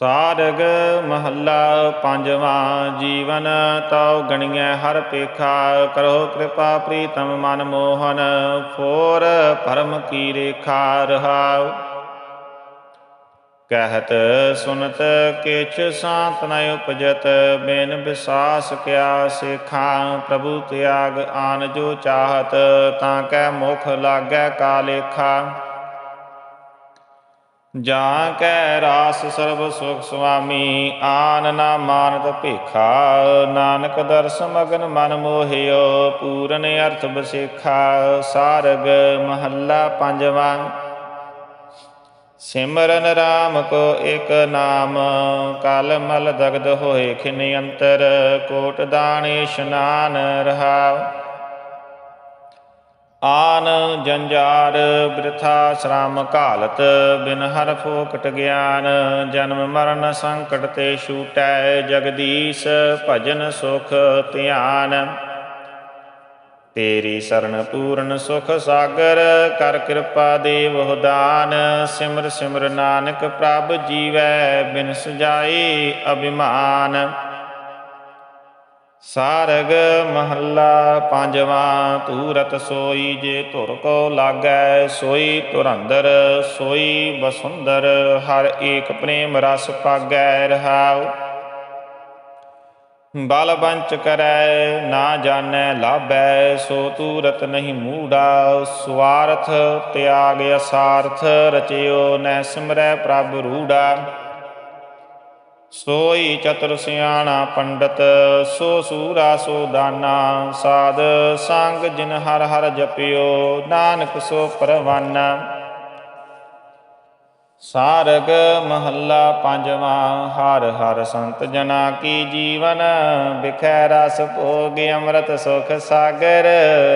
ਸਾਰਗ ਮਹੱਲਾ ਪੰਜਵਾਂ, ਜੀਵਨ ਤਉ ਗਣੀਐ ਹਰ ਪੇਖਾ, ਕਰੋ ਕਿਰਪਾ ਪ੍ਰੀਤਮ ਮਨ ਮੋਹਨ, ਫੋਰ ਪਰਮ ਕੀ ਰੇਖਾ ਰਹਾਉ। ਕਹਿਤ ਸੁਨਤ ਕਿਛ ਸਾਤ ਨ ਉਪਜਤ, ਬਿਨ ਵਿਸਾਸ ਕਿਆ ਸੇਖਾਂ, ਪ੍ਰਭੂ ਤਿਆਗ ਆਨ ਜੋ ਚਾਹਤ, ਤਾਂ ਕੈ ਮੁਖ ਲਾਗੈ ਕਾ ਲੇਖਾ। ਜਾਂ ਕੈ ਰਾਸ ਸਰਬ ਸੁਖ ਸੁਆਮੀ, ਆਨ ਨਾ ਮਾਨਤ ਭੇਖਾ। ਨਾਨਕ ਦਰਸ ਮਗਨ ਮਨ ਮੋਹਿਓ, ਪੂਰਨ ਅਰਥ ਬਸੇਖਾ ਸਾਰਗ ਮਹੱਲਾ ਪੰਜਵਾਂ। ਸਿਮਰਨ ਰਾਮ ਕੋ ਇਕ ਨਾਮ, ਕਲ ਮਲ ਦਗਦ ਹੋਏ ਖਿਨ ਅੰਤਰ ਕੋਟ ਦਾਨ ਇਸ਼ਨਾਨ ਰਹਾਉ ਆਨ ਜੰਜਾਰ ਬ੍ਰਿਥਾ ਸ਼ਰਮ ਘਾਲਤ, ਬਿਨ ਹਰ ਫੋਕਟ ਗਿਆਨ, ਜਨਮ ਮਰਨ ਸੰਕਟ ਤੇ ਛੂਟੈ, ਜਗਦੀਸ਼ ਭਜਨ ਸੁਖ ਧਿਆਨ। ਤੇਰੀ ਸਰਣ ਪੂਰਨ ਸੁਖ ਸਾਗਰ, ਕਰ ਕਿਰਪਾ ਦੇਵ ਦਾਨ। ਸਿਮਰ ਸਿਮਰ ਨਾਨਕ ਪ੍ਰਭ ਜੀਵੈ ਬਿਨ ਸਜਾਈ ਅਭਿਮਾਨ। ਸਾਰਗ ਮਹੱਲਾ ਪੰਜਵਾਂ, ਤੂਰਤ ਸੋਈ ਜੇ ਧੁਰ ਕੋ ਲਾਗੈ, ਸੋਈ ਤੁਰੰਦਰ ਸੋਈ ਬਸੁੰਦਰ ਹਰ ਏਕ ਪ੍ਰੇਮ ਰਸ ਪਾਗੈ ਰਹਾਉ। ਬਲ ਬੰਚ ਕਰੈ, ਨਾ ਜਾਣੈ ਲਾਭੈ, ਸੋ ਤੂਰਤ ਨਹੀਂ ਮੂੜਾ ਸਵਾਰਥ ਤਿਆਗ ਅਸਾਰਥ ਰਚਿਓ, ਨੈ ਸਿਮਰੈ ਪ੍ਰਭ ਰੂੜਾ। ਸੋਈ ਚਤੁਰ ਸਿਆਣਾ ਪੰਡਤ, ਸੋ ਸੂਰਾ ਸੋ ਦਾਨਾ, ਸਾਧ ਸੰਗ ਜਿਨ ਹਰ ਹਰ ਜਪਿਓ, ਨਾਨਕ ਸੋ ਪਰਵਾਨਾ। ਸਾਰਗ ਮਹੱਲਾ ਪੰਜਵਾਂ, ਹਰ ਹਰ ਸੰਤ ਜਨਾ ਕੀ ਜੀਵਨ ਬਿਖੈ ਰਸ ਭੋਗ, ਅੰਮ੍ਰਿਤ ਸੁਖ ਸਾਗਰ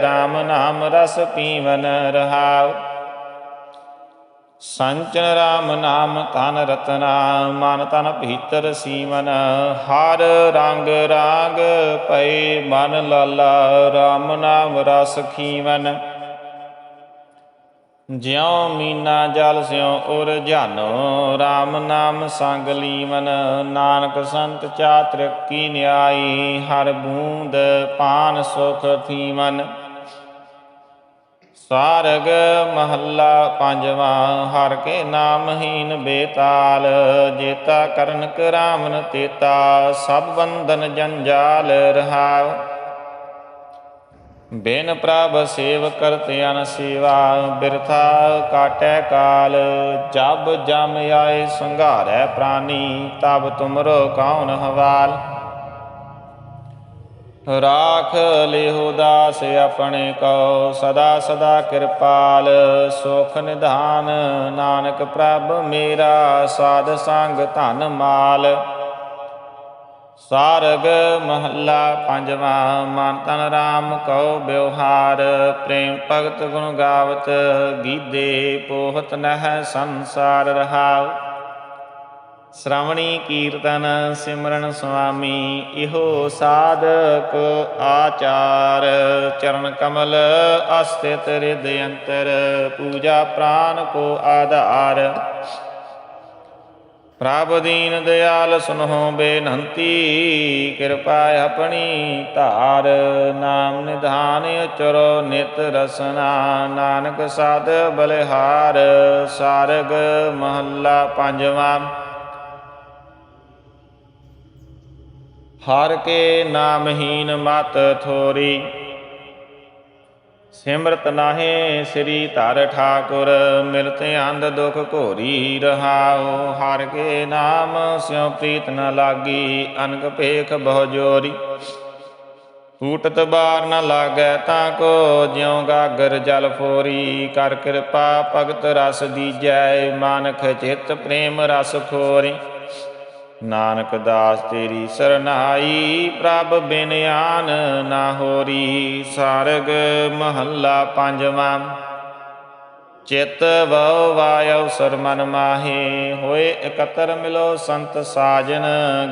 RAM ਨਾਮ ਰਸ ਪੀਵਨ ਰਹਾਉ। ਸੰਚਨ ਰਾਮ ਨਾਮ ਤਨ ਰਤਨਾ, ਮਨ ਤਨ ਭੀਤਰ ਸੀਵਨ ਹਰ ਰੰਗ ਰਾਗ ਪਏ ਮਨ ਲਾਲਾ RAM ਨਾਮ ਰਸ ਖੀਵਨ ਜਿਉ ਮੀਨਾ ਜਲ, ਸਿਉ ਉਰ ਜਾਨੋ RAM ਨਾਮ ਸੰਗ ਲੀਵਨ ਨਾਨਕ ਸੰਤ ਚਾਤਰ ਕੀ ਨਿਆਈ, ਹਰ ਬੂੰਦ ਪਾਨ ਸੁਖ ਥੀਵਨ ਸਾਰਗ ਮਹੱਲਾ ਪੰਜਵਾਂ, ਹਰ ਕੇ ਨਾਮਹੀਨ ਬੇਤਾਲ, ਜੇਤਾ ਕਰਨ ਕਰਾਮਨ ਤੇਤਾ, ਸਭ ਬੰਧਨ ਜੰਜਾਲ ਰਹਾਉ। ਬਿਨ ਪ੍ਰਭ ਸੇਵ ਕਰਤ ਅਨ ਸੇਵਾ, ਬਿਰਥਾ ਕਾਟੈ ਕਾਲ, ਜਬ ਜਮ ਆਏ ਸੰਘਾਰੈ ਪ੍ਰਾਨੀ, ਤਬ ਤੁਮਰੋ ਕੌਣ ਹਵਾਲ। ਰਾਖ ਲਿਹੁ ਦਾਸ ਆਪਣੇ ਕੋ ਸਦਾ ਸਦਾ ਕਿਰਪਾਲ, ਸੁਖ ਨਿਧਾਨ ਨਾਨਕ ਪ੍ਰਭ ਮੇਰਾ, ਸਾਧ ਸੰਗ ਧਨ ਮਾਲ। ਸਾਰਗ ਮਹੱਲਾ ਪੰਜਵਾਂ, ਮਨ ਤਨ ਰਾਮ ਕਉ ਬਿਵਹਾਰ ਪ੍ਰੇਮ ਭਗਤ ਗੁਣ ਗਾਵਤ, ਗੀਦੇ ਪੋਹਤ ਨਹਿ ਸੰਸਾਰ ਰਹਾਉ। ਸ਼੍ਰਵਣੀ ਕੀਰਤਨ ਸਿਮਰਨ ਸੁਆਮੀ, ਇਹੋ ਸਾਧਕ ਆਚਾਰ। ਚਰਨ ਕਮਲ ਅਸਥਿਤ ਰਿਦ ਅੰਤਰ ਪੂਜਾ ਪ੍ਰਾਨ ਕੋ ਆਧਾਰ। ਪ੍ਰਭ ਦੀਨ ਦਿਆਲ ਸੁਨਹੁ ਬੇਨੰਤੀ, ਕਿਰਪਾ ਆਪਣੀ ਧਾਰ। ਨਾਮ ਨਿਧਾਨ ਉਚਰੋ ਨਿਤ ਰਸਨਾ, ਨਾਨਕ ਸਾਧ ਬਲਿਹਾਰ। ਸਾਰਗ ਮਹੱਲਾ ਪੰਜਵਾਂ। ਹਰ ਕੇ ਨਾਮਹੀਨ ਮਤ ਥੋਰੀ। ਸਿਮਰਤ ਨਾਹੇ ਸ੍ਰੀ ਧਰ ਠਾਕੁਰ ਮਿਲਤ ਅੰਧ ਦੁਖ ਘੋਰੀ ਰਹਾਉ। ਹਰ ਕੇ ਨਾਮ ਸਿਉ ਪ੍ਰੀਤ ਨ ਲਾਗੀ ਅਨਕ ਪੇਖ ਬਹੁ ਜੋਰੀ। ਫੂਟਤ ਬਾਰ ਨ ਲਾਗੈ ਤਾਂ ਕੋ, ਜਿਉ ਗਾਗਰ ਜਲ ਫੋਰੀ। ਕਰ ਕਿਰਪਾ ਭਗਤ ਰਸ ਦੀਜੈ, ਮਾਨਖ ਚਿਤ ਪ੍ਰੇਮ ਰਸ ਖੋਰੀ। ਨਾਨਕ ਦਾਸ ਤੇਰੀ ਸਰਨਾਈ, ਪ੍ਰਭ ਬਿਨ ਆਨ ਨਾ ਹੋਰੀ, ਸਾਰਗ ਮਹੱਲਾ ਪੰਜਵਾਂ। ਚਿਤ ਵਉ ਵਾਇਉ ਸਰ ਮਨ ਮਾਹੇ, ਹੋਏ ਇਕਤਰ ਮਿਲੋ ਸੰਤ ਸਾਜਨ,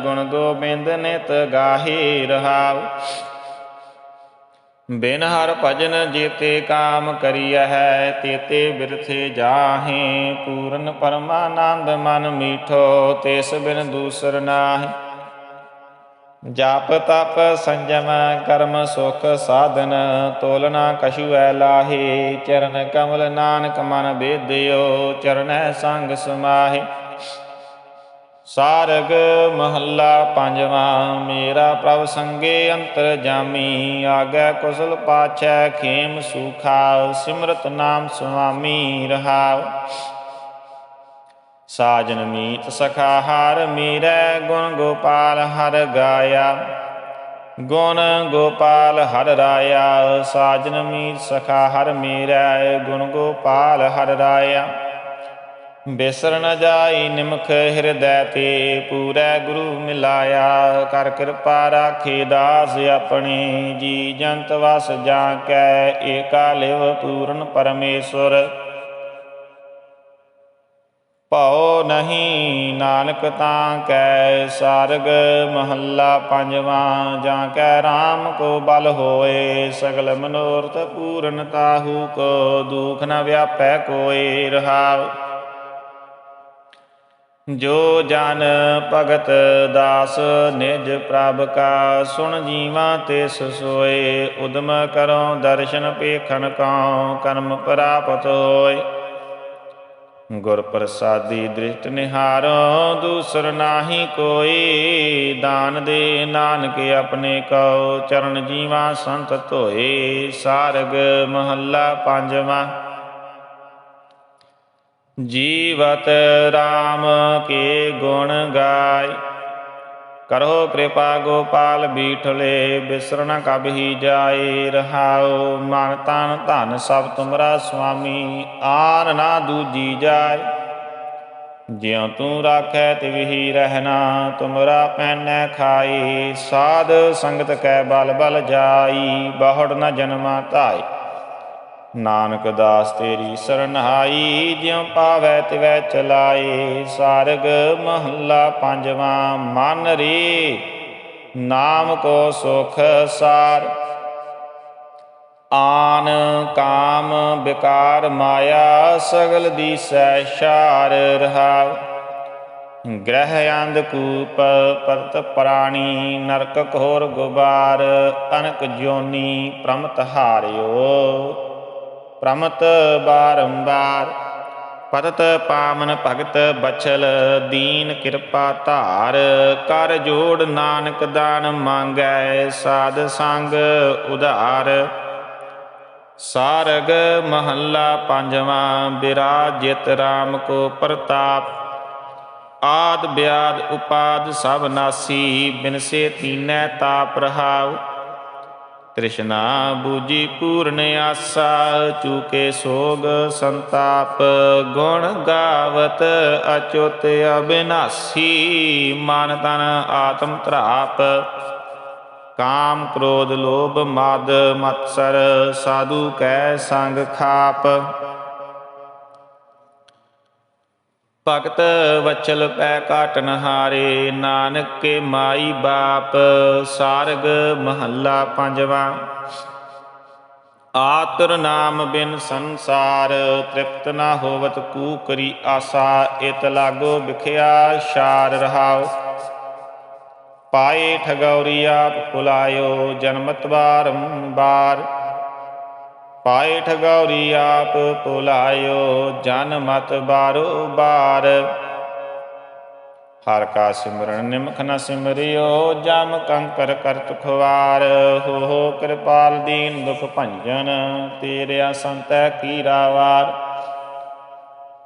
ਗੁਣ ਗੋਬਿੰਦ ਨਿਤ ਗਾਹੇ ਰਹਾਉ। ਬਿਨ ਹਰ ਭਜਨ ਜੀਤੇ ਕਾਮ ਕਰੀਐ ਹੈ ਤੇਤੇ ਬਿਰਥੇ ਜਾਹੇ, ਪੂਰਨ ਪਰਮਾਨੰਦ ਮਨ ਮੀਠੋ, ਤਿਸ ਬਿਨ ਦੂਸਰ ਨਾਹੀ। ਜਪ ਤਪ ਸੰਜਮ ਕਰਮ ਸੁਖ ਸਾਧਨ ਤੋਲਨਾ ਕਛੂ ਐ ਲਾਹੇ, ਚਰਨ ਕਮਲ ਨਾਨਕ ਮਨ ਬੇਦਿਓ ਚਰਨੈ ਸੰਗ ਸਮਾਹੇ। ਸਾਰਗ ਮਹੱਲਾ ਪੰਜਵਾਂ, ਮੇਰਾ ਪ੍ਰਭ ਸੰਗੇ ਅੰਤਰ ਜਾਮੀ, ਆਗੈ ਕੁਸਲ ਪਾਛੈ ਖੇਮ ਸੁਖਾ, ਸਿਮਰਤ ਨਾਮ ਸੁਆਮੀ ਰਹਾਉ। ਸਾਜਨ ਮੀਤ ਸਖਾ ਹਰ ਮੀਰੈ, ਗੁਣ ਗੋਪਾਲ ਹਰ ਗਾਇਆ। ਗੁਣ ਗੋਪਾਲ ਹਰ ਰਾਇਆ, ਸਾਜਨ ਮੀਤ ਸਖਾ ਹਰ ਮੀਰੈ, ਗੁਣ ਗੋਪਾਲ ਹਰ ਰਾਇਆ। ਬਿਸਰ ਨ ਜਾਈ ਨਿਮਖ ਹਿਰਦੈ ਤੇ, ਪੂਰੈ ਗੁਰੂ ਮਿਲਾਇਆ। ਕਰ ਕਿਰਪਾ ਰਾਖੇ ਦਾਸ ਆਪਣੇ, ਜੀ ਜੰਤ ਵਸ ਜਾਂ ਕੈ, ਏਕਾ ਲਿਵ ਪੂਰਨ ਪਰਮੇਸ਼ਰ। ਭਉ ਨਹੀਂ ਨਾਨਕ ਤਾਂ ਕੈ, ਸਾਰਗ ਮਹੱਲਾ ਪੰਜਵਾਂ, ਜਾਂ ਕੈ RAM ਕੋ ਬਲ ਹੋਏ, ਸਗਲ ਮਨੋਰਥ ਪੂਰਨ ਤਾਹੂ ਕੋ, ਦੁਖ ਨ ਵਿਆਪੈ ਕੋਇ ਰਹਾਉ। ਜੋ ਜਨ ਭਗਤ ਦਾਸ ਨਿਜ ਪ੍ਰਭ ਕਾ ਸੁਣ ਜੀਵਾ ਤਿਸ ਸੋਏ, ਉਦਮ ਕਰੋ ਦਰਸ਼ਨ ਪੇਖਣ ਕਉ, ਕਰਮ ਪ੍ਰਾਪਤ ਹੋਏ। ਗੁਰ ਪ੍ਰਸਾਦੀ ਦ੍ਰਿਸ਼ਟ ਨਿਹਾਰੋ, ਦੂਸਰ ਨਾਹੀ ਕੋਈ, ਦਾਨ ਦੇ ਨਾਨਕ ਆਪਣੇ ਕਉ, ਚਰਨ ਜੀਵਾ ਸੰਤ ਧੋਏ, ਸਾਰਗ ਮਹੱਲਾ ਪੰਜਵਾਂ। ਜੀਵਤ RAM ਕੇ ਗੁਣ ਗਾਏ ਕਰੋ ਕਿਰਪਾ ਗੋਪਾਲ ਬੀਠਲੇ, ਬਿਸਰਣ ਕਬਹੀ ਜਾਏ ਰਹਾਉ। ਮਨ ਤਨ ਧਨ ਸਭ ਤੁਮਰਾ ਸੁਆਮੀ ਆਨ ਨਾ ਦੂਜੀ ਜਾਏ। ਜਿਉ ਤੂੰ ਰਾਖੈ ਤਿਵਹੀ ਰਹਿਣਾ, ਤੁਮਰਾ ਪੈਨੈ ਖਾਈ ਸਾਧ ਸੰਗਤ ਕੈ ਬਲ ਬਲ ਜਾਈ, ਬਹੁੜ ਨ ਜਨਮਾ ਧਾਈ ਨਾਨਕ ਦਾਸ ਤੇਰੀ ਸਰਨਹਾਈ ਜਿਉ ਪਾਵੈ ਤਿਵੈ ਚਲਾਏ, ਸਾਰਗ ਮਹੱਲਾ ਪੰਜਵਾਂ ਮਨ ਰੇ। ਨਾਮ ਕੋ ਸੁਖ ਸਾਰ, ਆਨ ਕਾਮ ਵਿਕਾਰ ਮਾਇਆ, ਸਗਲ ਦੀਸੈ ਸ਼ਾਰ ਰਹਾਉ। ਗ੍ਰਹਿ ਅੰਧ ਕੂਪ ਪਰਤ ਪ੍ਰਾਣੀ, ਨਰਕ ਘੋਰ ਗੁਬਾਰ, ਅਨਕ ਜੋਨੀ ਪ੍ਰਮਤ ਹਾਰਿਓ। ਪ੍ਰਮਤ ਬਾਰੰਬਾਰ। ਪਤਤ ਪਾਵਨ ਭਗਤ ਬਚਲ ਦੀਨ ਕਿਰਪਾ ਧਾਰ। ਕਰ ਜੋੜ ਨਾਨਕ ਦਾਨ ਮੰਗੈ ਸਾਧ ਸੰਗ ਉਧਾਰ। ਸਾਰਗ ਮਹੱਲਾ ਪੰਜਵਾਂ, ਬਿਰਾਜਿਤ RAM ਕੋ ਪ੍ਰਤਾਪ। ਆਦ ਬਿਆਦ ਉਪਾਦ ਸਭ ਨਾਸੀ, ਬਿਨਸੇ ਤੀਨੈ ਤਾਪ ਰਹਾਉ। ਤ੍ਰਿਸ਼ਨਾ ਬੂਜੀ ਪੂਰਨ ਆਸਾ, ਚੂਕੇ ਸੋਗ ਸੰਤਾਪ, ਗੁਣ ਗਾਵਤ ਅਚੁਤ ਅਬਿਨਾਸੀ, ਮਨ ਤਨ ਆਤਮ ਧਰਾਪ। ਕਾਮ ਕ੍ਰੋਧ ਲੋਭ ਮਦ ਮਤਸਰ, ਸਾਧੂ ਕੈ ਸੰਗ ਖਾਪ। ਭਗਤ ਵਚਲ ਪੈ ਕਾਟਨ ਹਾਰੇ, ਨਾਨਕ ਕੇ ਮਾਈ ਬਾਪ, ਸਾਰਗ ਮਹੱਲਾ ਪੰਜਵਾ। ਆਤਰ ਨਾਮ ਬਿਨ ਸੰਸਾਰ, ਤ੍ਰਿਪਤ ਨਾ ਹੋਵਤ ਕੂ ਕਰੀ ਆਸਾ, ਇਤ ਲਾਗੋ ਵਿਖਿਆ ਸ਼ਾਰ ਰਹਾਓ ਪਾਏ ਠਗੌਰੀ ਆਪ ਭੁਲਾਇਓ, ਜਨਮਤ ਬਾਰੰਬਾਰ ਪਾਏ ਠਗੌਰੀ ਆਪ ਭੁਲਾਇਓ, ਜਨ ਮਤ ਬਾਰੋ ਬਾਰ। ਹਰ ਕਾ ਸਿਮਰਨ ਨਿਮਖ ਨ ਸਿਮਰਿਓ, ਜਮ ਕੰਕਰ ਕਰਤ ਖਵਾਰ। ਹੋ ਹੋ ਕਿਰਪਾਲ ਦੀਨ ਦੁਖ ਭੰਜਨ, ਤੇਰਿਆ ਸੰਤੈ ਕੀ ਰਾਵਾਰ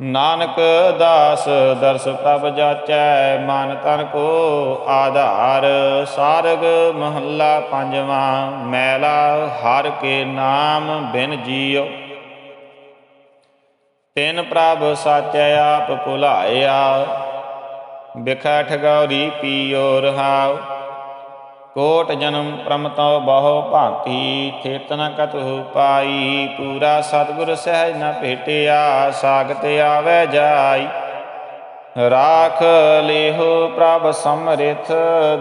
ਨਾਨਕ ਦਾਸ ਦਰਸ ਪ੍ਰਭ ਜਾਚੈ, ਮਨ ਤਨ ਕੋ ਆਧਾਰ। ਸਾਰਗ ਮਹੱਲਾ ਪੰਜਵਾਂ, ਮੈਲਾ ਹਰ ਕੇ ਨਾਮ ਬਿਨ ਜੀਉ ਤਿਨ ਪ੍ਰਭ ਸਾਚੈ ਆਪ ਭੁਲਾਇਆ ਬਿਖਾ ਠਗੌਰੀ ਪੀਓ ਰਹਾਉ। ਕੋਟ ਜਨਮ ਪ੍ਰਮਤੋ ਬਹੁ ਭਾਂਤੀ ਚੇਤਨ ਕਤਹੁ ਪਾਈ, ਪੂਰਾ ਸਤਿਗੁਰ ਸਹਿਜ ਨ ਭੇਟਿਆ, ਸਾਗਤ ਆਵੈ ਜਾਈ। ਰਾਖ ਲੇਹੋ ਪ੍ਰਭ ਸਮਰਿਥ,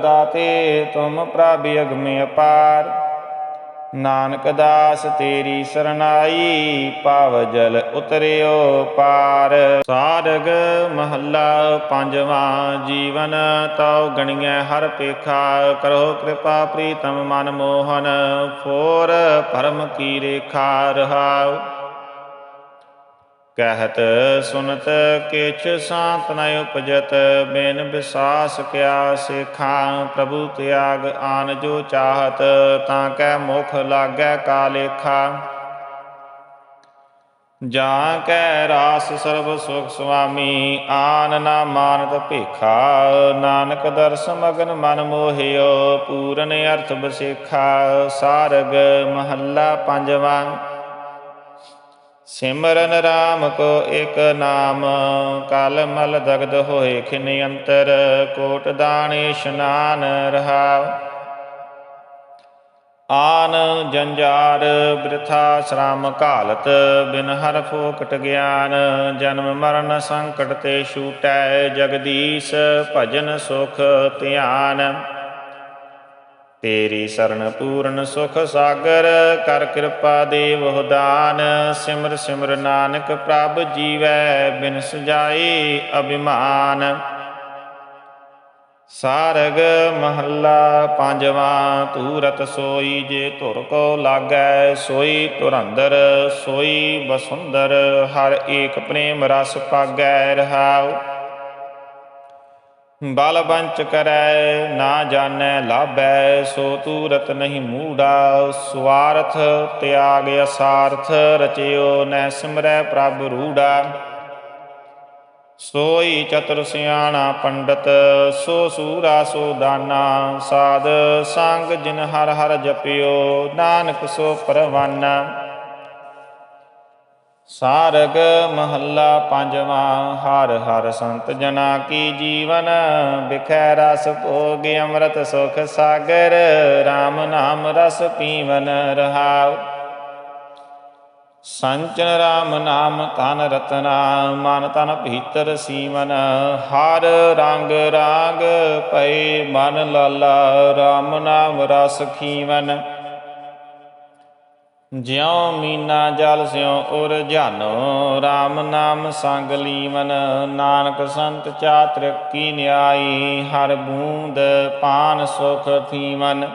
ਦਾਤੇ ਤੁਮ ਪ੍ਰਭ ਅਗਮ ਅਪਾਰ। ਨਾਨਕ ਦਾਸ ਤੇਰੀ ਸਰਨਾਈ ਪਾਵ ਜਲ ਉਤਰਿਓ ਪਾਰ। ਸਾਰਗ ਮਹੱਲਾ ਪੰਜਵਾਂ, ਜੀਵਨ ਤਉ ਗਣੀਐ ਹਰ ਪੇਖਾ, ਕਰੋ ਕਿਰਪਾ ਪ੍ਰੀਤਮ ਮਨ ਮੋਹਨ, ਫੋਰ ਪਰਮ ਕੀ ਰੇਖਾ ਰਹਾਉ। ਕਹਿਤ ਸੁਨਤ ਕਿਛ ਸਾਤ ਨ ਉਪਜਤ, ਬਿਨ ਵਿਸਾਸ ਕਿਆ ਸੇਖਾਂ, ਪ੍ਰਭੂ ਤਿਆਗ ਆਨ ਜੋ ਚਾਹਤ, ਤਾਂ ਕੈ ਮੁਖ ਲਾਗੈ ਕਾਲੇਖਾ ਜਾਂ ਕੈ ਰਾਸ ਸਰਬ ਸੁਖ ਸੁਆਮੀ, ਆਨ ਨਾ ਮਾਨਤ ਭੇਖਾ, ਨਾਨਕ ਦਰਸ ਮਗਨ ਮਨ ਮੋਹਿਓ, ਪੂਰਨ ਅਰਥ ਬਸੇਖਾ, ਸਾਰਗ ਮਹੱਲਾ ਪੰਜਵਾਂ। ਸਿਮਰਨ ਰਾਮ ਕੋ ਇਕ ਨਾਮ, ਕਲ ਮਲ ਦਗਦ ਹੋਏ ਖਿਨ ਅੰਤਰ, ਕੋਟ ਦਾਨ ਇਸ਼ਨਾਨ ਰਹਾਉ। ਆਨ ਜੰਜਾਰ ਬ੍ਰਿਥਾ ਸ਼ਰਮ ਘਾਲਤ, ਬਿਨ ਹਰ ਫੋਕਟ ਗਿਆਨ, ਜਨਮ ਮਰਨ ਸੰਕਟ ਤੇ ਛੂਟੈ, ਜਗਦੀਸ਼ ਭਜਨ ਸੁਖ ਧਿਆਨ। ਤੇਰੀ ਸਰਨ ਪੂਰਨ ਸੁਖ ਸਾਗਰ, ਕਰ ਕਿਰਪਾ ਦੇਵ ਦਾਨ। ਸਿਮਰ ਸਿਮਰ ਨਾਨਕ ਪ੍ਰਭ ਜੀਵੈ, ਬਿਨ ਸਜਾਈ ਅਭਿਮਾਨ। ਸਾਰਗ ਮਹੱਲਾ ਪੰਜਵਾਂ, ਤੂਰਤ ਸੋਈ ਜੇ ਧੁਰ ਕੋ ਲਾਗੈ, ਸੋਈ ਤੁਰੰਦਰ ਸੋਈ ਬਸੁੰਦਰ ਹਰ ਏਕ ਪ੍ਰੇਮ ਰਸ ਪਾਗੈ ਰਹਾਉ। ਬਲ ਬੰਚ ਕਰੈ, ਨਾ ਜਾਣੈ ਲਾਭੈ, ਸੋ ਤੂਰਤ ਨਹੀਂ ਮੂੜਾ। ਸਵਾਰਥ ਤਿਆਗ ਅਸਾਰਥ, ਰਚਿਓ ਨੈ ਸਿਮਰੈ ਪ੍ਰਭ ਰੂੜਾ। ਸੋਈ ਚਤੁਰ ਸਿਆਣਾ ਪੰਡਤ, ਸੋ ਸੂਰਾ ਸੋ ਦਾਨਾ। ਸਾਧ ਸੰਗ ਜਿਨ ਹਰ ਹਰ ਜਪਿਓ, ਨਾਨਕ ਸੋ ਪਰਵਾਨਾ। ਸਾਰਗ ਮਹੱਲਾ ਪੰਜਵਾਂ, ਹਰ ਹਰ ਸੰਤ ਜਨਾ ਕੀ ਜੀਵਨ? ਬਿਖੈ ਰਸ ਭੋਗ ਅੰਮ੍ਰਿਤ ਸੁਖ ਸਾਗਰ RAM ਨਾਮ ਰਸ ਪੀਵਨ ਰਹਾਉ। ਸੰਚਨ RAM ਨਾਮ ਤਨ ਰਤਨਾ, ਮਨ ਤਨ ਭੀਤਰ ਸੀਵਨ ਹਰ ਰੰਗ ਰਾਗ ਪਈ ਮਨ ਲਾਲਾ RAM ਨਾਮ ਰਸ ਖੀਵਨ। ਜਿਉ ਮੀਨਾ ਜਲ ਸਿਉ ਉਰ ਜਾਨੋ RAM ਨਾਮ ਸੰਗ ਲੀਵਨ, ਨਾਨਕ ਸੰਤ ਚਾਤ੍ਰਿਕ ਕੀ ਨਿਆਈ, ਹਰ ਬੂੰਦ ਪਾਨ ਸੁਖ ਥੀਵਨ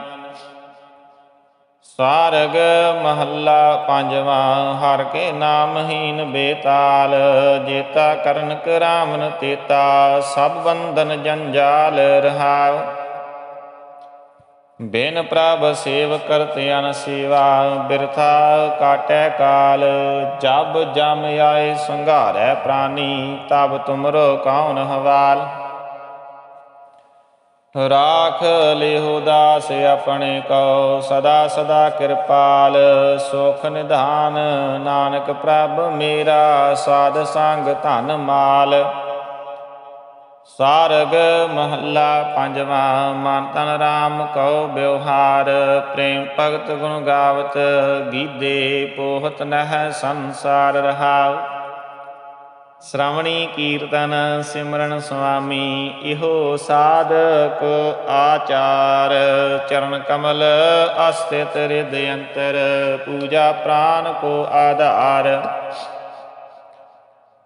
ਸਾਰਗ ਮਹੱਲਾ ਪੰਜਵਾਂ, ਹਰ ਕੇ ਨਾਮਹੀਨ ਬੇਤਾਲ, ਜੇਤਾ ਕਰਨ ਕਰਾਵਨ ਤੇਤਾ, ਸਭ ਬੰਧਨ ਜੰਜਾਲ ਰਹਾਉ ਬਿਨ ਪ੍ਰਭ ਸੇਵ ਕਰਤ ਅਨ ਸੇਵਾ, ਬਿਰਥਾ ਕਾਟੈ ਕਾਲ। ਜਬ ਜਮ ਆਏ ਸੰਘਾਰੈ ਪ੍ਰਾਨੀ, ਤਬ ਤੁਮਰੋ ਕੌਣ ਹਵਾਲ। ਰਾਖ ਲਿਹੁ ਦਾਸ ਆਪਣੇ ਕੋ ਸਦਾ ਸਦਾ ਕਿਰਪਾਲ। ਸੁਖ ਨਿਧਾਨ ਨਾਨਕ ਪ੍ਰਭ ਮੇਰਾ, ਸਾਧ ਸੰਗ ਧਨ ਮਾਲ। ਸਾਰਗ ਮਹੱਲਾ ਪੰਜਵਾਂ, ਮਨ ਤਨ ਰਾਮ ਕਉ ਬਿਵਹਾਰ ਪ੍ਰੇਮ ਭਗਤ ਗੁਣ ਗਾਵਤ, ਗੀਦੇ ਪੋਹਤ ਨਹਿ ਸੰਸਾਰ ਰਹਾਉ। ਸ਼੍ਰਵਣੀ ਕੀਰਤਨ, ਸਿਮਰਨ ਸੁਆਮੀ, ਇਹੋ ਸਾਧਕ ਆਚਾਰ। ਚਰਨ ਕਮਲ ਅਸਤਿਤ ਰਿਦ ਅੰਤਰ, ਪੂਜਾ ਪ੍ਰਾਨ ਕੋ ਆਧਾਰ।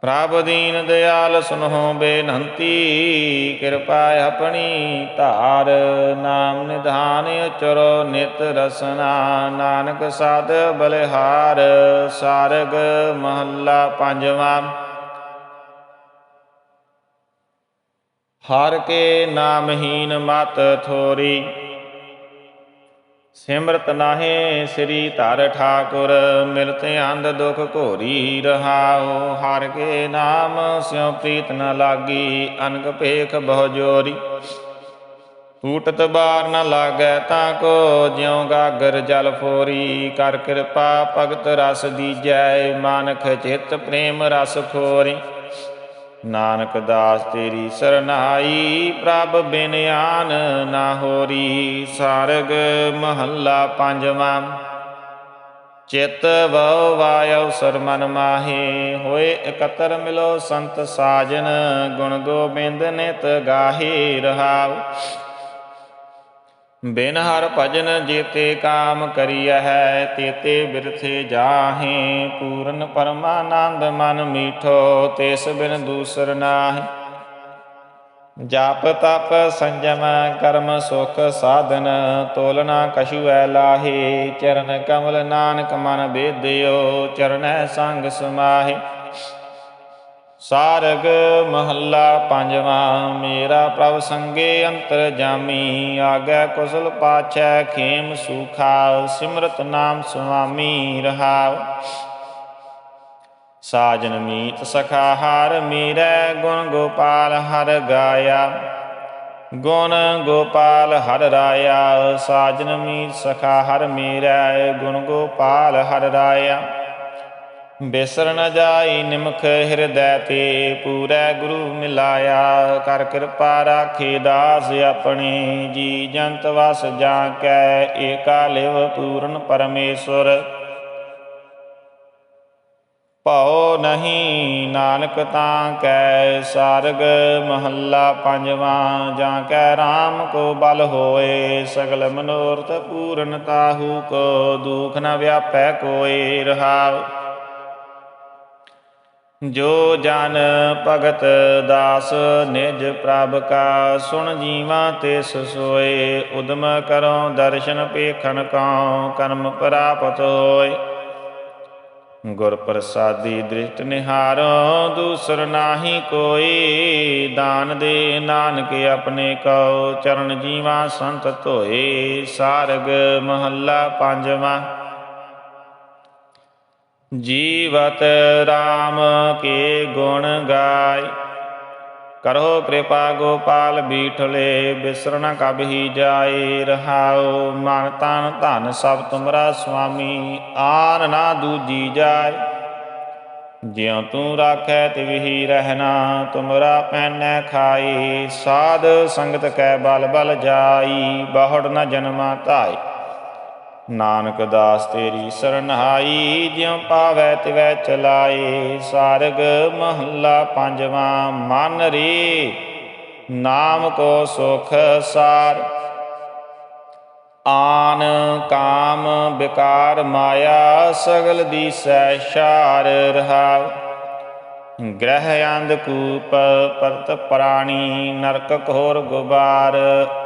ਪ੍ਰਭ ਦੀਨ ਦਿਆਲ ਸੁਨਹੁ ਬੇਨੰਤੀ, ਕਿਰਪਾ ਆਪਣੀ ਧਾਰ, ਨਾਮ ਨਿਧਾਨ ਉਚਰੋ, ਨਿਤ ਰਸਨਾ, ਨਾਨਕ ਸਾਧ ਬਲਿਹਾਰ, ਸਾਰਗ ਮਹੱਲਾ ਪੰਜਵਾਂ। ਹਰ ਕੇ ਨਾਮਹੀਨ ਮਤ ਥੋਰੀ ਸਿਮਰਤ ਨਾਹੇ ਸ੍ਰੀ ਧਰ ਠਾਕੁਰ, ਮਿਲਤ ਅੰਧ ਦੁਖ ਘੋਰੀ ਰਹਾਉ। ਹਰ ਕੇ ਨਾਮ ਸਿਉ ਪ੍ਰੀਤ ਨ ਲਾਗੀ ਅਨਕ ਭੇਖ ਬਹੁ ਜੋਰੀ। ਟੂਟਤ ਬਾਰ ਨ ਲਾਗੈ ਤਾਂ ਕੋ, ਜਿਉ ਗਾਗਰ ਜਲ ਫੋਰੀ। ਕਰ ਕਿਰਪਾ ਭਗਤ ਰਸ ਦੀਜੈ, ਮਾਨਖ ਚਿਤ ਪ੍ਰੇਮ ਰਸ ਖੋਰੀ। ਨਾਨਕ ਦਾਸ ਤੇਰੀ ਸਰਨਾਈ, ਪ੍ਰਭ ਬਿਨ ਆਨ ਨਾ ਹੋਰੀ, ਸਾਰਗ ਮਹੱਲਾ ਪੰਜਵਾਂ। ਚਿਤ ਵਉ ਵਾਇਉ ਸਰ ਮਨ ਮਾਹੇ, ਹੋਏ ਇਕਤਰ ਮਿਲੋ ਸੰਤ ਸਾਜਨ, ਗੁਣ ਗੋਬਿੰਦ ਨਿਤ ਗਾਹੇ ਰਹਾਉ। ਬਿਨ ਹਰ ਭਜਨ ਜੀਤੇ ਕਾਮ ਕਰੀਐ ਹੈ ਤੇਤੇ ਬਿਰਥੇ ਜਾਹੇ। ਪੂਰਨ ਪਰਮਾਨੰਦ ਮਨ ਮੀਠੋ, ਤਿਸ ਬਿਨ ਦੂਸਰ ਨਾਹੀ। ਜਪ ਤਪ ਸੰਜਮ ਕਰਮ ਸੁਖ ਸਾਧਨ, ਤੋਲਨਾ ਕਛੂ ਐ ਲਾਹੇ। ਚਰਨ ਕਮਲ ਨਾਨਕ ਮਨ ਬੇਦਿਓ ਚਰਨੈ ਸੰਗ ਸਮਾਹੇ। ਸਾਰਗ ਮਹੱਲਾ ਪੰਜਵਾਂ, ਮੇਰਾ ਪ੍ਰਭ ਸੰਗੇ ਅੰਤਰ ਜਾਮੀ, ਆਗੈ ਕੁਸਲ ਪਾਛੈ ਖੇਮ ਸੁਖਾ, ਸਿਮਰਤ ਨਾਮ ਸੁਆਮੀ ਰਹਾਉ। ਸਾਜਨ ਮੀਤ ਸਖਾ ਹਰ ਮੀਰੈ, ਗੁਣ ਗੋਪਾਲ ਹਰ ਗਾਇਆ। ਗੁਣ ਗੋਪਾਲ ਹਰ ਰਾਇਆ, ਸਾਜਨ ਮੀਤ ਸਖਾ ਹਰ ਮੀਰੈ, ਗੁਣ ਗੋਪਾਲ ਹਰ ਰਾਇਆ। ਬਿਸਰ ਨ ਜਾਈ ਨਿਮਖ ਹਿਰਦੈ ਤੇ ਪੂਰੈ ਗੁਰੂ ਮਿਲਾਇਆ। ਕਰ ਕਿਰਪਾ ਰਾਖੇ ਦਾਸ ਆਪਣੇ, ਜੀ ਜੰਤ ਵਸ ਜਾਂ ਕੈ ਏਕਾ ਲਿਵ ਪੂਰਨ ਪਰਮੇਸ਼ਵਰ ਭਉ ਨਹੀਂ ਨਾਨਕ ਤਾਂ ਕੈ ਸਾਰਗ ਮਹੱਲਾ ਪੰਜਵਾਂ ਜਾਂ ਕੈ RAM ਕੋ ਬਲ ਹੋਏ, ਸਗਲ ਮਨੋਰਥ ਪੂਰਨ ਤਾਹੂ ਕੋ, ਦੁਖ ਨ ਵਿਆਪੈ ਕੋਏ ਰਹਾਉ। ਜੋ ਜਨ ਭਗਤ ਦਾਸ ਨਿਜ ਪ੍ਰਭ ਕਾ ਸੁਣ ਜੀਵਾ ਤਿਸ ਸੋਏ, ਉਦਮ ਕਰੋ ਦਰਸ਼ਨ ਪੇਖਣ ਕਉ, ਕਰਮ ਪ੍ਰਾਪਤ ਹੋਏ। ਗੁਰ ਪ੍ਰਸਾਦੀ ਦ੍ਰਿਸ਼ਟ ਨਿਹਾਰੋ, ਦੂਸਰ ਨਾਹੀ ਕੋਈ, ਦਾਨ ਦੇ ਨਾਨਕ ਆਪਣੇ ਕਉ, ਚਰਨ ਜੀਵਾ ਸੰਤ ਧੋਏ, ਸਾਰਗ ਮਹੱਲਾ ਪੰਜਵਾਂ। ਜੀਵਤ RAM ਕੇ ਗੁਣ ਗਾਇ। ਕਰੋ ਕਿਰਪਾ ਗੋਪਾਲ ਬੀਠਲੇ ਬਿਸਰਨ ਕਬਹੀ ਜਾਏ ਰਹਾਉ। ਮਨ ਤਨ ਧਨ ਸਭ ਤੁਮਰਾ ਸੁਆਮੀ, ਆਨ ਨਾ ਦੂਜੀ ਜਾਏ। ਜਿਉ ਤੂੰ ਰਾਖੈ ਤਿਵਹੀ ਰਹਿਣਾ, ਤੁਮਰਾ ਪੈਨੈ ਖਾਈ ਸਾਧ ਸੰਗਤ ਕੈ ਬਲ ਬਲ ਜਾਈ, ਬਹੁੜ ਨ ਜਨਮਾ ਧਾਈ ਨਾਨਕ ਦਾਸ ਤੇਰੀ ਸਰਨਹਾਈ ਜਿਉ ਪਾਵੈ ਤਿਵੈ ਚਲਾਏ, ਸਾਰਗ ਮਹੱਲਾ ਪੰਜਵਾਂ ਮਨ ਰੀ। ਨਾਮ ਕੋ ਸੁਖ ਸਾਰ, ਆਨ ਕਾਮ ਵਿਕਾਰ ਮਾਇਆ, ਸਗਲ ਦੀਸੈ ਸ਼ਾਰ ਰਹਾਉ। ਗ੍ਰਹਿ ਅੰਧ ਕੂਪ ਪਰਤ ਪ੍ਰਾਣੀ, ਨਰਕ ਘੋਰ ਗੁਬਾਰ,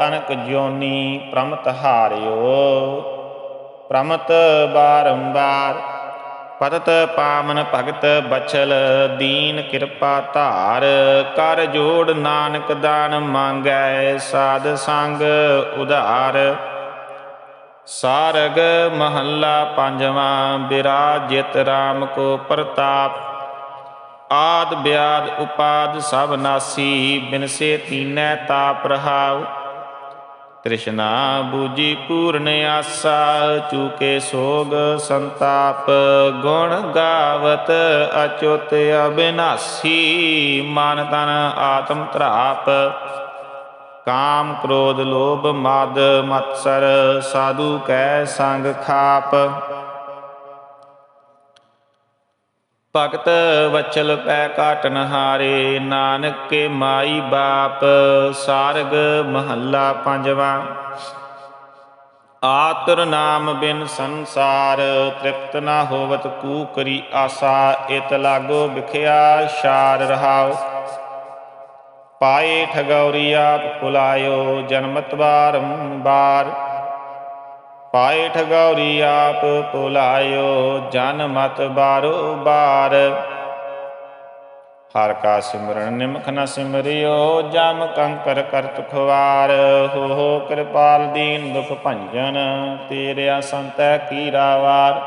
ਅਨਕ ਜੋਨੀ ਪ੍ਰਮਤ ਹਾਰਿਓ। ਪ੍ਰਮਤ ਬਾਰੰਬਾਰ, ਪਤਤ ਪਾਮਨ ਭਗਤ ਬਚਲ ਦੀਨ ਕਿਰਪਾ ਧਾਰ, ਕਰ ਜੋੜ ਨਾਨਕ ਦਾਨ ਮੰਗੈ ਸਾਧ ਸੰਗ ਉਧਾਰ। ਸਾਰਗ ਮਹੱਲਾ ਪੰਜਵਾਂ, ਬਿਰਾਜਿਤ RAM ਕੋ ਪ੍ਰਤਾਪ। ਆਦ ਬਿਆਦ ਉਪਾਦ ਸਭ ਨਾਸੀ, ਬਿਨਸੇ ਤੀਨੈ ਤਾਪ ਰਹਾਉ। ਤ੍ਰਿਸ਼ਨਾ ਬੂਜੀ ਪੂਰਨ ਆਸਾ, ਚੂਕੇ ਸੋਗ ਸੰਤਾਪ। ਗੁਣ ਗਾਵਤ ਅਚੁਤ ਅਬਿਨਾਸੀ, ਮਨ ਤਨ ਆਤਮ ਧਰਾਪ। ਕਾਮ ਕ੍ਰੋਧ ਲੋਭ ਮਦ ਮਤਸਰ, ਸਾਧੂ ਕੈ ਸੰਗ ਖਾਪ। ਭਗਤ ਵਚਲ ਪੈ ਕਾਟਨ ਹਾਰੇ, ਨਾਨਕ ਕੇ ਮਾਈ ਬਾਪ, ਸਾਰਗ ਮਹੱਲਾ ਪੰਜਵਾਂ। ਆਤਰ ਨਾਮ ਬਿਨ ਸੰਸਾਰ, ਤ੍ਰਿਪਤ ਨਾ ਹੋਵਤ ਕੂ ਕਰੀ ਆਸਾ, ਇਤ ਲਾਗੋ ਵਿਖਿਆ ਸ਼ਾਰ ਰਹਾਓ ਪਾਏ ਠਗੌਰੀ ਆਪ ਭੁਲਾਇਓ, ਜਨਮਤ ਬਾਰੰਬਾਰ ਪਾਏ ਠਗੌਰੀ ਆਪ ਭੁਲਾਇਓ, ਜਨ ਮਤ ਬਾਰੋ ਬਾਰ। ਹਰ ਕਾ ਸਿਮਰਨ ਨਿਮਖ ਨ ਸਿਮਰਿਓ, ਜਮ ਕੰਕਰ ਕਰਤ ਖਵਾਰ। ਹੋ ਹੋ ਕਿਰਪਾਲ ਦੀਨ ਦੁਖ ਭੰਜਨ, ਤੇਰਿਆ ਸੰਤੈ ਕੀ ਰਾਵਾਰ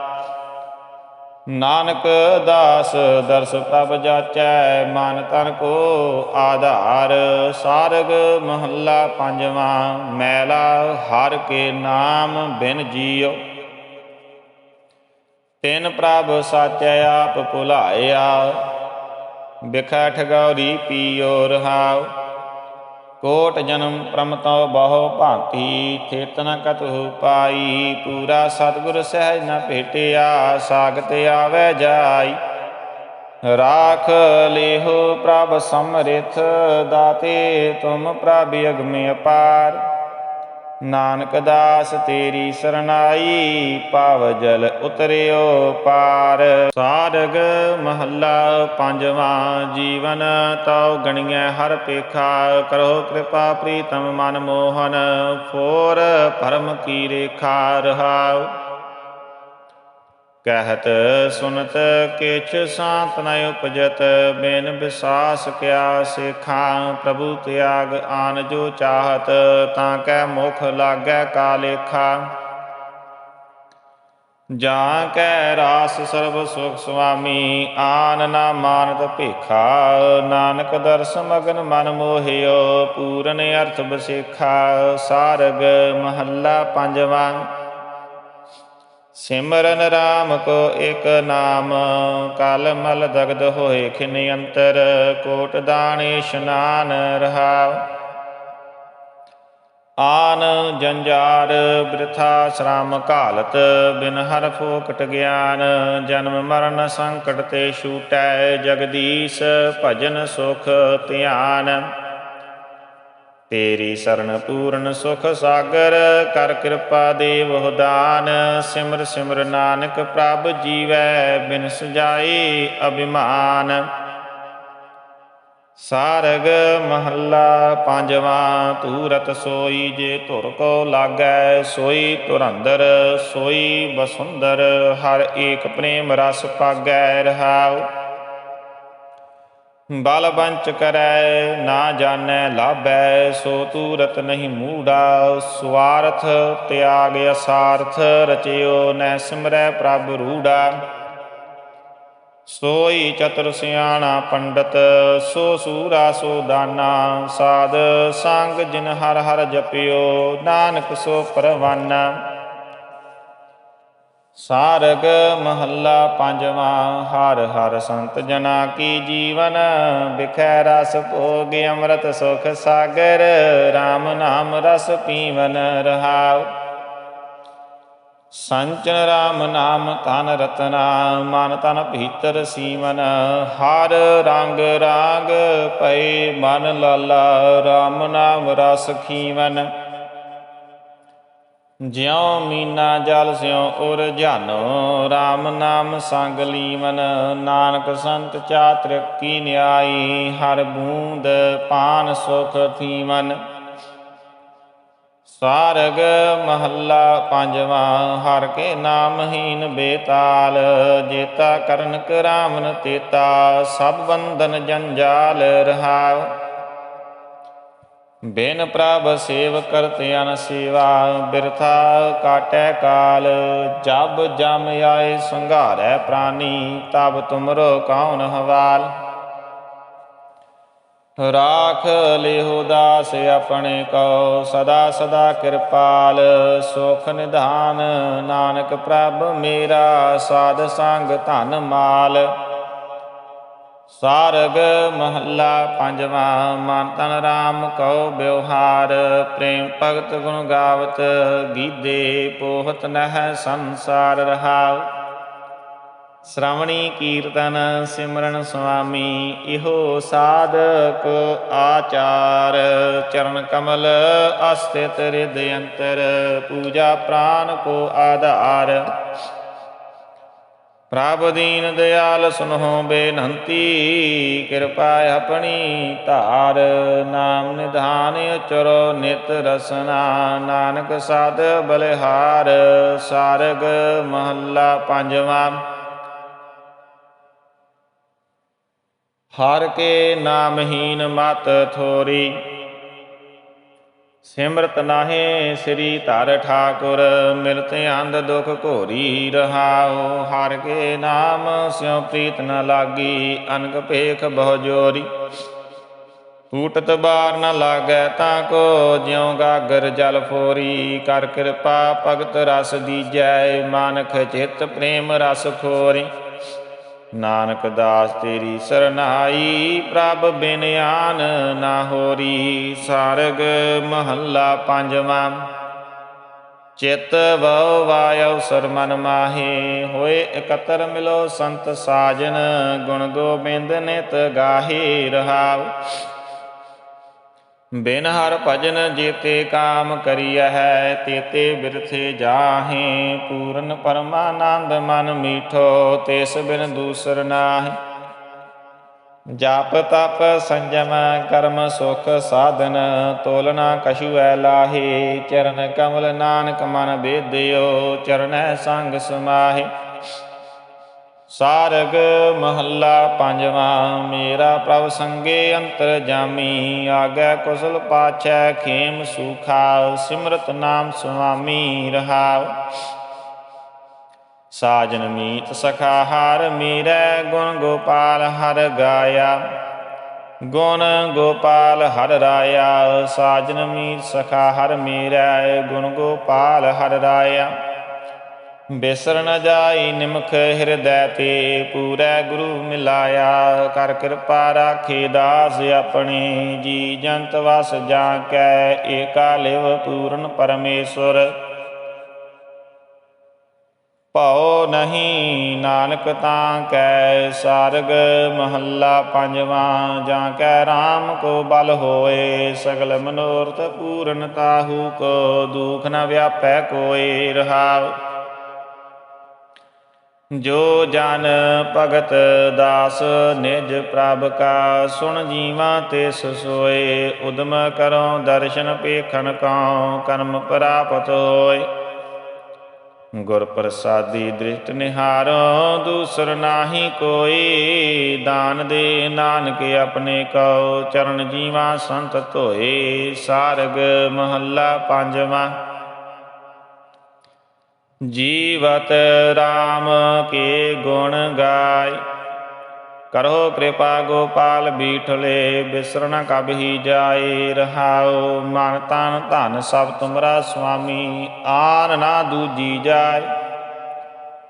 ਨਾਨਕ ਦਾਸ ਦਰਸ ਪ੍ਰਭ ਜਾਚੈ, ਮਨ ਤਨ ਕੋ ਆਧਾਰ। ਸਾਰਗ ਮਹੱਲਾ ਪੰਜਵਾਂ, ਮੈਲਾ ਹਰ ਕੇ ਨਾਮ ਬਿਨ ਜੀਉ। ਤਿਨ ਪ੍ਰਭ ਸਾਚੈ ਆਪ ਭੁਲਾਇਆ, ਬਿਖਾ ਠਗੌਰੀ ਪੀਓ ਰਹਾਉ। ਕੋਟ ਜਨਮ ਪ੍ਰਮਤੋ ਬਹੁ ਭਾਂਤੀ ਥੇਤ ਨ ਪਾਈ, ਪੂਰਾ ਸਤਿਗੁਰ ਸਹਿਜ ਨ ਭੇਟਿਆ, ਸਾਗਤ ਆਵੈ ਜਾਈ। ਰਾਖ ਲੇਹੋ ਪ੍ਰਭ ਸਮਰਿਥ, ਦਾਤੇ ਤੁਮ ਪ੍ਰਭ ਅਗਮੇ ਅਪਾਰ। ਨਾਨਕ ਦਾਸ ਤੇਰੀ ਸਰਨਾਈ ਪਾਵ ਜਲ ਉਤਰਿਓ ਪਾਰ। ਸਾਰਗ ਮਹੱਲਾ ਪੰਜਵਾਂ ਜੀਵਨ, ਤਉ ਗਣੀਐ ਹਰ ਪੇਖਾ, ਕਰੋ ਕਿਰਪਾ ਪ੍ਰੀਤਮ ਮਨ ਮੋਹਨ, ਫੋਰ ਪਰਮ ਕੀ ਰੇਖਾ ਰਹਾਉ। ਕਹਿਤ ਸੁਨਤ ਕਿਛ ਸਾਤ ਨ ਉਪਜਤ, ਬਿਨ ਵਿਸਾਸ ਕਿਆ ਸੇਖਾਂ, ਪ੍ਰਭੂ ਤਿਆਗ ਆਨ ਜੋ ਚਾਹਤ, ਤਾਂ ਕੈ ਮੁਖ ਲਾਗੈ ਕਾਲੇਖਾ। ਜਾਂ ਕੈ ਰਾਸ ਸਰਬ ਸੁਖ ਸੁਆਮੀ, ਆਨ ਨਾ ਮਾਨਤ ਭੇਖਾ, ਨਾਨਕ ਦਰਸ ਮਗਨ ਮਨ ਮੋਹਿਓ, ਪੂਰਨ ਅਰਥ ਬਸੇਖਾ, ਸਾਰਗ ਮਹੱਲਾ ਪੰਜਵਾਂ। ਸਿਮਰਨ ਰਾਮ ਕੋ ਇਕ ਨਾਮ, ਕਲ ਮਲ ਦਗਦ ਹੋਏ ਖਿਨ ਅੰਤਰ, ਕੋਟ ਦਾਨ ਇਸ਼ਨਾਨ ਰਹਾਉ। ਆਨ ਜੰਜਾਰ ਬ੍ਰਿਥਾ ਸ਼ਰਮ ਘਾਲਤ, ਬਿਨ ਹਰ ਫੋਕਟ ਗਿਆਨ, ਜਨਮ ਮਰਨ ਸੰਕਟ ਤੇ ਛੂਟੈ, ਜਗਦੀਸ਼ ਭਜਨ ਸੁਖ ਧਿਆਨ। ਤੇਰੀ ਸਰਨ ਪੂਰਨ ਸੁਖ ਸਾਗਰ, ਕਰ ਕਿਰਪਾ ਦੇਵ ਦਾਨ। ਸਿਮਰ ਸਿਮਰ ਨਾਨਕ ਪ੍ਰਭ ਜੀਵੈ, ਬਿਨ ਸੁਜਾਈ ਅਭਿਮਾਨ। ਸਾਰਗ ਮਹੱਲਾ ਪੰਜਵਾਂ, ਤੂਰਤ ਸੋਈ ਜੇ ਧੁਰ ਕੋ ਲਾਗੈ, ਸੋਈ ਤੁਰੰਦਰ ਸੋਈ ਬਸੁੰਦਰ ਹਰ ਏਕ ਪ੍ਰੇਮ ਰਸ ਪਾਗੈ ਰਹਾਉ। ਬਲ ਬੰਚ ਕਰੈ, ਨਾ ਜਾਣੈ ਲਾਭੈ, ਸੋ ਤੂ ਰਤ ਨਹੀਂ ਮੂੜਾ ਸਵਾਰਥ ਤਿਆਗ ਅਸਾਰਥ, ਰਚਿਓ ਨੈ ਸਿਮਰੈ ਪ੍ਰਭ ਰੂੜਾ। ਸੋਈ ਚਤੁਰ ਸਿਆਣਾ ਪੰਡਤ, ਸੋ ਸੂਰਾ ਸੋ ਦਾਨਾ, ਸਾਧ ਸੰਗ ਜਿਨ ਹਰ ਹਰ ਜਪਿਓ, ਨਾਨਕ ਸੋ ਪਰਵਾਨਾ। ਸਾਰਗ ਮਹੱਲਾ ਪੰਜਵਾਂ, ਹਰ ਹਰ ਸੰਤ ਜਨਾ ਕੀ ਜੀਵਨ? ਬਿਖੈ ਰਸ ਭੋਗ ਅੰਮ੍ਰਿਤ ਸੁਖ ਸਾਗਰ RAM ਨਾਮ ਰਸ ਪੀਵਨ ਰਹਾਉ। ਸੰਚਨ RAM ਨਾਮ ਤਨ ਰਤਨਾ, ਮਨ ਤਨ ਭੀਤਰ ਸੀਵਨ ਹਰ ਰੰਗ ਰਾਗ ਭਈ ਮਨ ਲਾਲਾ RAM ਨਾਮ ਰਸ ਖੀਵਨ। ਜਿਉ ਮੀਨਾ ਜਲ ਸਿਉ ਉਰ ਜਾਨੋ RAM ਨਾਮ ਸੰਗ ਲੀਵਨ, ਨਾਨਕ ਸੰਤ ਚਾਤ੍ਰਿਕ ਕੀ ਨਿਆਈ, ਹਰ ਬੂੰਦ ਪਾਨ ਸੁਖ ਥੀਵਨ ਸਾਰਗ ਮਹੱਲਾ ਪੰਜਵਾਂ, ਹਰ ਕੇ ਨਾਮਹੀਨ ਬੇਤਾਲ, ਜੇਤਾ ਕਰਨ ਕਰਾਮਨ ਤੇਤਾ, ਸਭ ਬੰਧਨ ਜੰਜਾਲ ਰਹਾਉ ਬਿਨ ਪ੍ਰਭ ਸੇਵ ਕਰਤ ਅਨ ਸੇਵਾ, ਬਿਰਥਾ ਕਾਟੈ ਕਾਲ। ਜਬ ਜਮ ਆਏ ਸੰਘਾਰੈ ਪ੍ਰਾਨੀ, ਤਬ ਤੁਮਰੋ ਕੌਣ ਹਵਾਲ? ਰਾਖ ਲਿਹੁ ਦਾਸ ਆਪਣੇ ਕੋ, ਸਦਾ ਸਦਾ ਕਿਰਪਾਲ। ਸੁਖ ਨਿਧਾਨ ਨਾਨਕ ਪ੍ਰਭ ਮੇਰਾ, ਸਾਧ ਸੰਗ ਧਨ ਮਾਲ। ਸਾਰਗ ਮਹੱਲਾ ਪੰਜਵਾਂ, ਮਨ ਤਨ ਰਾਮ ਕਉ ਬਿਵਹਾਰ ਪ੍ਰੇਮ ਭਗਤ ਗੁਣ ਗਾਵਤ, ਗੀਦੇ ਪੋਹਤ ਨਹਿ ਸੰਸਾਰ ਰਹਾਉ। ਸ਼੍ਰਵਣੀ ਕੀਰਤਨ ਸਿਮਰਨ ਸੁਆਮੀ, ਇਹੋ ਸਾਧਕ ਆਚਾਰ, ਚਰਨ ਕਮਲ ਅਸਥਿਤ ਰਿਦ ਅੰਤਰ, ਪੂਜਾ ਪ੍ਰਾਨ ਕੋ ਆਧਾਰ। ਪ੍ਰਭ ਦੀਨ ਦਿਆਲ ਸੁਨਹੁ ਬੇਨੰਤੀ, ਕਿਰਪਾ ਆਪਣੀ ਧਾਰ, ਨਾਮ ਨਿਧਾਨ ਉਚਰੋ ਨਿਤ ਰਸਨਾ, ਨਾਨਕ ਸਾਧ ਬਲਿਹਾਰ, ਸਾਰਗ ਮਹੱਲਾ ਪੰਜਵਾਂ। ਹਰ ਕੇ ਨਾਮਹੀਨ ਮਤ ਥੋਰੀ ਸਿਮਰਤ ਨਾਹੇ ਸ੍ਰੀ ਧਰ ਠਾਕੁਰ, ਮਿਲਤ ਅੰਧ ਦੁਖ ਘੋਰੀ ਰਹਾਉ, ਹਰ ਕੇ ਨਾਮ ਸਿਉ ਪ੍ਰੀਤ ਨ ਲਾਗੀ ਅਨਕ ਭੇਖ ਬਹੁ ਜੋਰੀ। ਟੂਟਤ ਬਾਰ ਨ ਲਾਗੈ ਤਾਂ ਕੋ, ਜਿਉ ਗਾਗਰ ਜਲ ਫੋਰੀ। ਕਰ ਕਿਰਪਾ ਭਗਤ ਰਸ ਦੀਜੈ, ਮਾਨਖ ਚਿਤ ਪ੍ਰੇਮ ਰਸ ਖੋਰੀ। ਨਾਨਕ ਦਾਸ ਤੇਰੀ ਸਰਨਾਈ, ਪ੍ਰਭ ਬਿਨ ਆਨ ਨਾ ਹੋਰੀ, ਸਾਰਗ ਮਹੱਲਾ ਪੰਜਵਾਂ। ਚਿਤ ਵਉ ਵਾਇਉ ਸਰ ਮਨ ਮਾਹੇ, ਹੋਏ ਇਕਤਰ ਮਿਲੋ ਸੰਤ ਸਾਜਨ, ਗੁਣ ਗੋਬਿੰਦ ਨਿਤ ਗਾਹੇ ਰਹਾਉ। ਬਿਨ ਹਰ ਭਜਨ ਜੀਤੇ ਕਾਮ ਕਰੀਐ ਹੈ, ਤੇਤੇ ਬਿਰਥੇ ਜਾਹੇ। ਪੂਰਨ ਪਰਮਾਨੰਦ ਮਨ ਮੀਠੋ, ਤਿਸ ਬਿਨ ਦੂਸਰ ਨਾਹੀ। ਜਪ ਤਪ ਸੰਜਮ ਕਰਮ ਸੁਖ ਸਾਧਨ ਤੋਲਨਾ ਕਛੂ ਐ ਲਾਹੇ। ਚਰਨ ਕਮਲ ਨਾਨਕ ਮਨ ਬੇਦਿਓ ਚਰਨੈ ਸੰਗ ਸਮਾਹੇ। ਸਾਰਗ ਮਹੱਲਾ ਪੰਜਵਾਂ, ਮੇਰਾ ਪ੍ਰਭ ਸੰਗੇ ਅੰਤਰ ਜਾਮੀ, ਆਗੈ ਕੁਸਲ ਪਾਛੈ ਖੇਮ ਸੁਖਾ, ਸਿਮਰਤ ਨਾਮ ਸੁਆਮੀ ਰਹਾਉ। ਸਾਜਨ ਮੀਤ ਸਖਾ ਹਰ ਮੀਰੈ, ਗੁਣ ਗੋਪਾਲ ਹਰ ਗਾਇਆ। ਗੁਣ ਗੋਪਾਲ ਹਰ ਰਾਇਆ, ਸਾਜਨ ਮੀਤ ਸਖਾ ਹਰ ਮੀਰੈ, ਗੁਣ ਗੋਪਾਲ ਹਰ ਰਾਇਆ। ਬਿਸਰ ਨ ਜਾਈ ਨਿਮਖ ਹਿਰਦੈ ਤੇ ਪੂਰੈ ਗੁਰੂ ਮਿਲਾਇਆ। ਕਰ ਕਿਰਪਾ ਰਾਖੇ ਦਾਸ ਆਪਣੇ, ਜੀ ਜੰਤ ਵਸ ਜਾਂ ਕੈ ਏਕਾ ਲਿਵ ਪੂਰਨ ਪਰਮੇਸ਼ਵਰ ਭਉ ਨਹੀਂ ਨਾਨਕ ਤਾਂ ਕੈ ਸਾਰਗ ਮਹੱਲਾ ਪੰਜਵਾਂ ਜਾਂ ਕੈ RAM ਕੋ ਬਲ ਹੋਏ, ਸਗਲ ਮਨੋਰਥ ਪੂਰਨ ਤਾਹੂ ਕੋ, ਦੁਖ ਨ ਵਿਆਪੈ ਕੋਇ ਰਹਾਉ। ਜੋ ਜਨ ਭਗਤ ਦਾਸ ਨਿਜ ਪ੍ਰਭ ਕਾ ਸੁਣ ਜੀਵਾ ਤੇ ਸੋਏ, ਉਦਮ ਕਰੋ ਦਰਸ਼ਨ ਪੇਖਣ ਕਉ, ਕਰਮ ਪ੍ਰਾਪਤ ਹੋਏ। ਗੁਰ ਪ੍ਰਸਾਦੀ ਦ੍ਰਿਸ਼ਟ ਨਿਹਾਰੋ, ਦੂਸਰ ਨਾਹੀ ਕੋਈ, ਦਾਨ ਦੇ ਨਾਨਕ ਆਪਣੇ ਕਉ, ਚਰਨ ਜੀਵਾ ਸੰਤ ਧੋਏ, ਸਾਰਗ ਮਹੱਲਾ ਪੰਜਵਾਂ। ਜੀਵਤ RAM ਕੇ ਗੁਣ ਗਾਇ। ਕਰੋ ਕਿਰਪਾ ਗੋਪਾਲ ਬੀਠਲੇ, ਬਿਸਰਣ ਕਬ ਹੀ ਜਾਏ ਰਹਾਉ। ਮਨ ਤਨ ਧਨ ਸਭ ਤੁਮਰਾ ਸੁਆਮੀ, ਆਨ ਨਾ ਦੂਜੀ ਜਾਏ।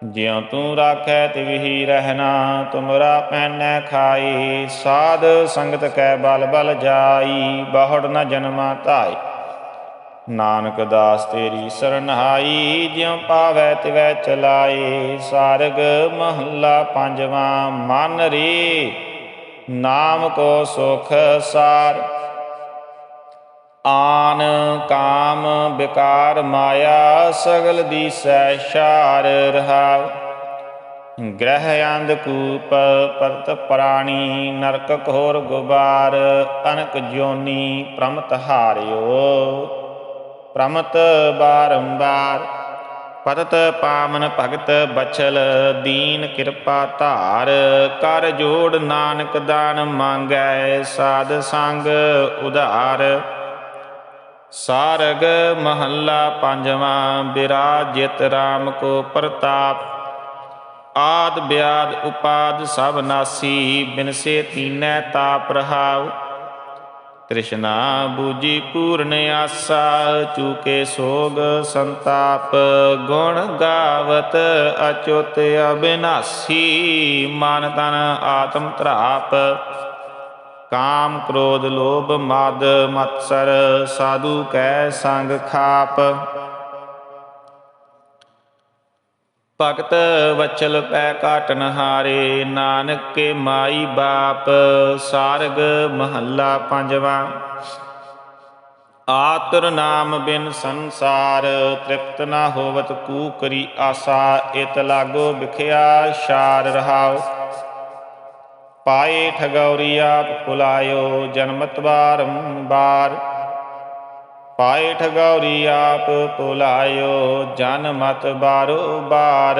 ਜਿਉ ਤੂੰ ਰਾਖੈ ਤਿਵਹੀ ਰਹਿਣਾ, ਤੁਮਰਾ ਪੈਨੈ ਖਾਈ ਸਾਧ ਸੰਗਤ ਕੈ ਬਲ ਬਲ ਜਾਈ, ਬਹੁੜ ਨ ਜਨਮਾ ਧਾਈ ਨਾਨਕ ਦਾਸ ਤੇਰੀ ਸਰਨਹਾਈ ਜਿਉ ਪਾਵੈ ਤਿਵੈ ਚਲਾਏ, ਸਾਰਗ ਮਹੱਲਾ ਪੰਜਵਾਂ ਮਨ ਰੀ। ਨਾਮ ਕੋ ਸੁਖ ਸਾਰ, ਆਨ ਕਾਮ ਵਿਕਾਰ ਮਾਇਆ, ਸਗਲ ਦੀਸੈ ਸ਼ਾਰ ਰਹਾਉ। ਗ੍ਰਹਿ ਅੰਧ ਕੂਪ ਪਰਤ ਪ੍ਰਾਣੀ, ਨਰਕ ਘੋਰ ਗੁਬਾਰ, ਅਨਕ ਜੋਨੀ ਪ੍ਰਮਤ ਹਾਰਿਓ। ਪ੍ਰਮਤ ਬਾਰੰਬਾਰ। ਪਤਤ ਪਾਵਨ ਭਗਤ ਬਚਲ ਦੀਨ ਕਿਰਪਾ ਧਾਰ। ਕਰ ਜੋੜ ਨਾਨਕ ਦਾਨ ਮੰਗੈ ਸਾਧ ਸੰਗ ਉਧਾਰ। ਸਾਰਗ ਮਹੱਲਾ ਪੰਜਵਾਂ, ਬਿਰਾਜਿਤ RAM ਕੋ ਪ੍ਰਤਾਪ। ਆਦ ਬਿਆਦ ਉਪਾਦ ਸਭ ਨਾਸੀ, ਬਿਨਸੇ ਤੀਨੈ ਤਾਪ ਰਹਾਉ। ਤ੍ਰਿਸ਼ਨਾ ਬੂਜੀ ਪੂਰਨ ਆਸਾ, ਚੂਕੇ ਸੋਗ ਸੰਤਾਪ। ਗੁਣ ਗਾਵਤ ਅਚੁਤ ਅਬਿਨਾਸੀ, ਮਨ ਤਨ ਆਤਮ ਧਰਾਪ। ਕਾਮ ਕ੍ਰੋਧ ਲੋਭ ਮਦ ਮਤਸਰ, ਸਾਧੂ ਕੈ ਸੰਗ ਖਾਪ। ਭਗਤ ਵਚਲ ਪੈ ਕਾਟਨ ਹਾਰੇ, ਨਾਨਕ ਕੇ ਮਾਈ ਬਾਪ, ਸਾਰਗ ਮਹੱਲਾ ਪੰਜਵਾ। ਆਤਰ ਨਾਮ ਬਿਨ ਸੰਸਾਰ, ਤ੍ਰਿਪਤ ਨਾ ਹੋਵਤ ਕੂ ਕਰੀ ਆਸਾ, ਇਤ ਲਾਗੋ ਵਿਖਿਆ ਸ਼ਾਰ ਰਹਾਓ ਪਾਏ ਠਗੌਰੀ ਆਪ ਭੁਲਾਇਓ, ਜਨਮਤ ਬਾਰੰਬਾਰ ਪਾਏ ਠਗੌਰੀ ਆਪ ਭੁਲਾਇਓ, ਜਨ ਮਤ ਬਾਰੋ ਬਾਰ।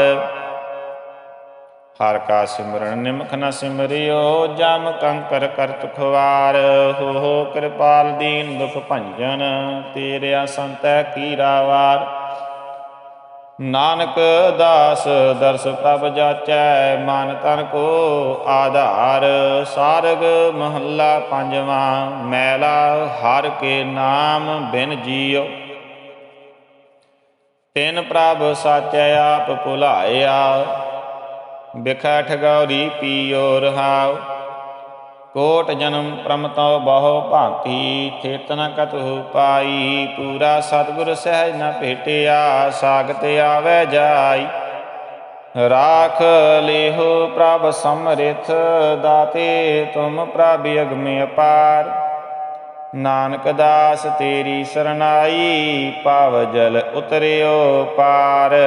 ਹਰ ਕਾ ਸਿਮਰਨ ਨਿਮਖ ਨ ਸਿਮਰਿਓ, ਜਮ ਕੰਕਰ ਕਰਤ ਖਵਾਰ। ਹੋ ਕਿਰਪਾਲ ਦੀਨ ਦੁਖ ਭੰਜਨ, ਤੇਰਿਆ ਸੰਤੈ ਕੀਰਾ ਵਾਰ। ਨਾਨਕ ਦਾਸ ਦਰਸ ਪ੍ਰਭ ਜਾਚੈ, ਮਨ ਤਨ ਕੋ ਆਧਾਰ, ਸਾਰਗ ਮਹੱਲਾ ਪੰਜਵਾਂ, ਮੈਲਾ ਹਰ ਕੇ ਨਾਮ ਬਿਨ ਜੀਉ। ਤਿਨ ਪ੍ਰਭ ਸਾਚੈ ਆਪ ਭੁਲਾਇਆ, ਬਿਖਾ ਠਗੌਰੀ ਪੀਓ ਰਹਾਉ। ਕੋਟ ਜਨਮ ਪ੍ਰਮਤਉ ਬਹੁ ਭਾਂਤੀ ਥੇਤ ਨ ਪਾਈ, ਪੂਰਾ ਸਤਿਗੁਰ ਸਹਿਜ ਨ ਭੇਟਿਆ, ਸਾਗਤ ਆਵੈ ਜਾਈ। ਰਾਖ ਲੇਹੋ ਪ੍ਰਭ ਸਮਰਿਥ, ਦਾਤੇ ਤੁਮ ਪ੍ਰਭ ਅਗਮੇ ਅਪਾਰ। ਨਾਨਕ ਦਾਸ ਤੇਰੀ ਸਰਨਾਈ, ਪਾਵ ਜਲ ਉਤਰਿਓ ਪਾਰ।